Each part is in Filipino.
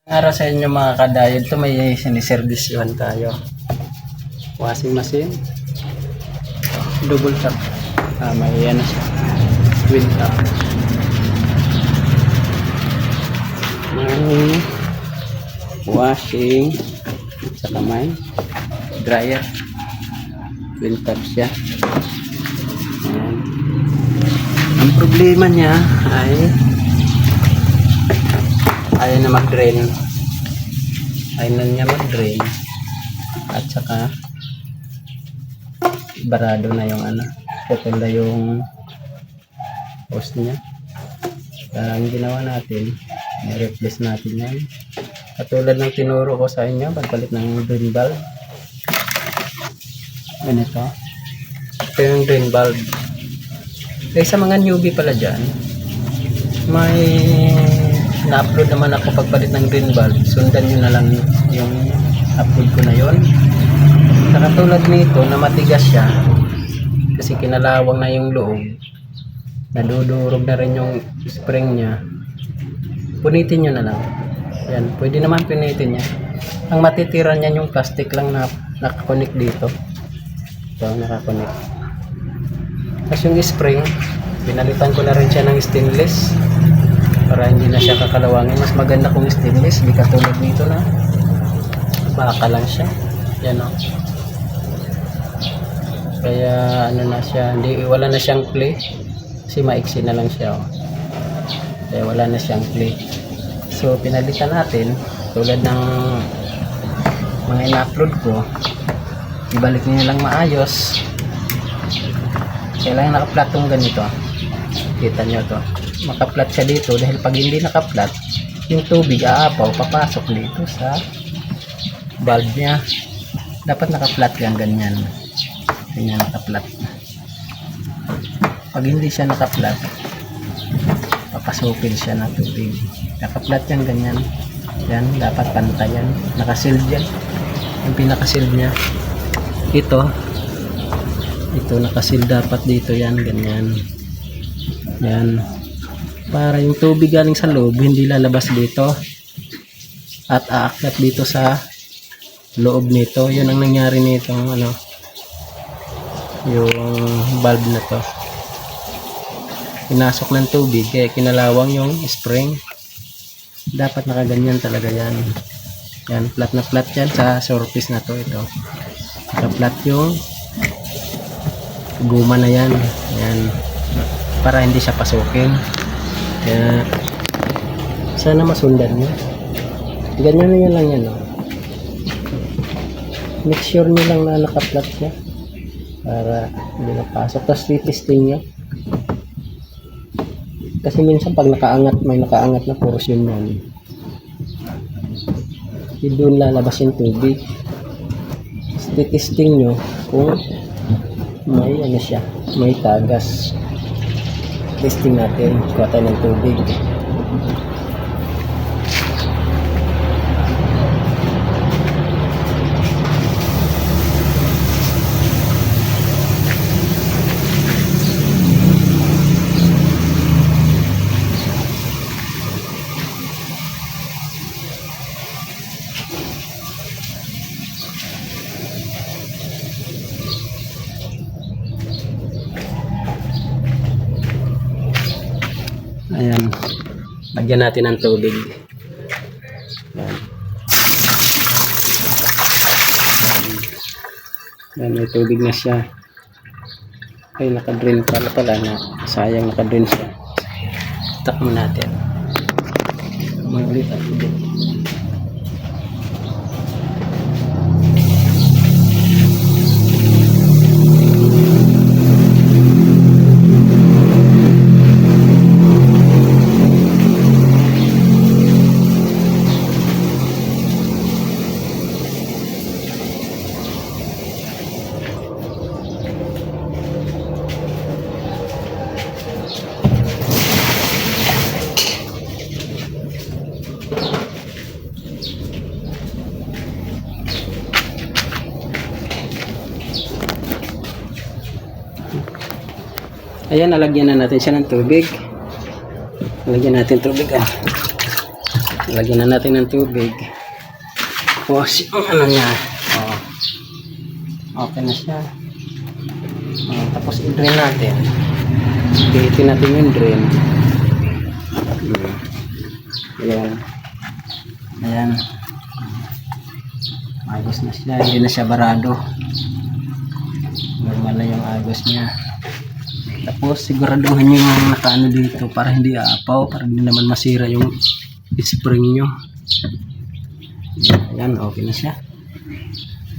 Para sa inyo mga kadayod, ito may siniservisyohan tayo. Washing machine. Double tap. Ah, may ano siya. Twin tap. May washing sa kamay. Dryer. Twin tap siya. Ayan. Ang problema niya ay ayaw na mag-drain. Ayaw na niya mag-drain. At saka barado na yung ano. Na yung hose niya. Kaya ang ginawa natin, i-replace natin yan. Katulad ng tinuro ko sa inyo, pagpalit ng drain valve. Ganito. Ito yung drain valve. Eh sa mga newbie pala dyan, may na-upload naman ako pagpalit ng green bulb. Sundan nyo na lang yung upload ko na yon. Sa katulad nito na matigas siya kasi kinalawang na yung loob. Nadudurog na rin yung spring niya. Punitin nyo na lang. Yan, pwede naman punitin niya. Ang matitira niyan yung plastic lang na nakakonect dito. Ito, nakakonect. Tapos yung spring, pinalitan ko na rin siya ng stainless para hindi na siya kakalawangin. Mas maganda kung stainless, di katulad nito na baka lang siya. Yan o. Kaya ano na siya, hindi, wala na siyang play. Kasi maiksi na lang siya. Oh. Kaya wala na siyang play. So pinalitan natin, tulad ng mga ina-upload ko, ibalik niyo lang maayos kailangan nakaplat tong ganito kita nyo to makaplat siya dito dahil pag hindi nakaplat yung tubig aapaw papasok dito sa valve niya. Dapat nakaplat yan ganyan. Ganyan nakaplat. Pag hindi siya nakaplat papasukin siya ng tubig. Nakaplat yan ganyan. Yan dapat pantayan. Nakasil yan. Yung pinakasil niya. Ito. Ito nakasil dapat dito yan ganyan. Yan para yung tubig galing sa loob hindi lalabas dito. At aakyat dito sa loob nito. Yun ang nangyari nito ano yung valve na to. Pinasok ng tubig kaya kinalawang yung spring. Dapat nakaganyan talaga yan. Yan flat na flat yan sa surface na to ito. Naka flat yung guma na yan. Yan. Para hindi siya pasukin kaya sana masundan nyo ganyan yan lang yan no? make sure nyo lang na nakaplat siya para hindi napasok tapos titesting nyo kasi minsan pag nakaangat may nakaangat na portion yan hindi doon lalabas yung tubig. Tapos titesting nyo kung may ano siya, may tagas. Testing natin, kuha tayo ng tubig. Ayan. Lagyan natin ng tubig. Ayan. Ayan, may tubig na siya. Ay, nakadrain pala pala na. Sayang nakadrain siya. Tap mo natin. Magulit ang tubig. Ayan, nalagyan na natin siya ng tubig. Nalagyan natin tubig ah. lagyan na natin ng tubig. Tapos, yung ano niya. Oh. Okay na siya. Oh, tapos, i-drain natin. Pihitin natin yung drain. Ayan. Ayan. Agos na siya. Hindi na siya barado. Normal na yung agos niya. Tapos siguraduhan nyo yung nakaano dito para hindi aapaw, para hindi naman masira yung spring nyo. Ayan, okay na siya.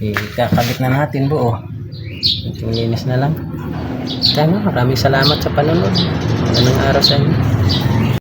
Eh, kakabit na natin buo. Itong linis na lang. Nga, maraming salamat sa panonood. Magandang araw sa inyo.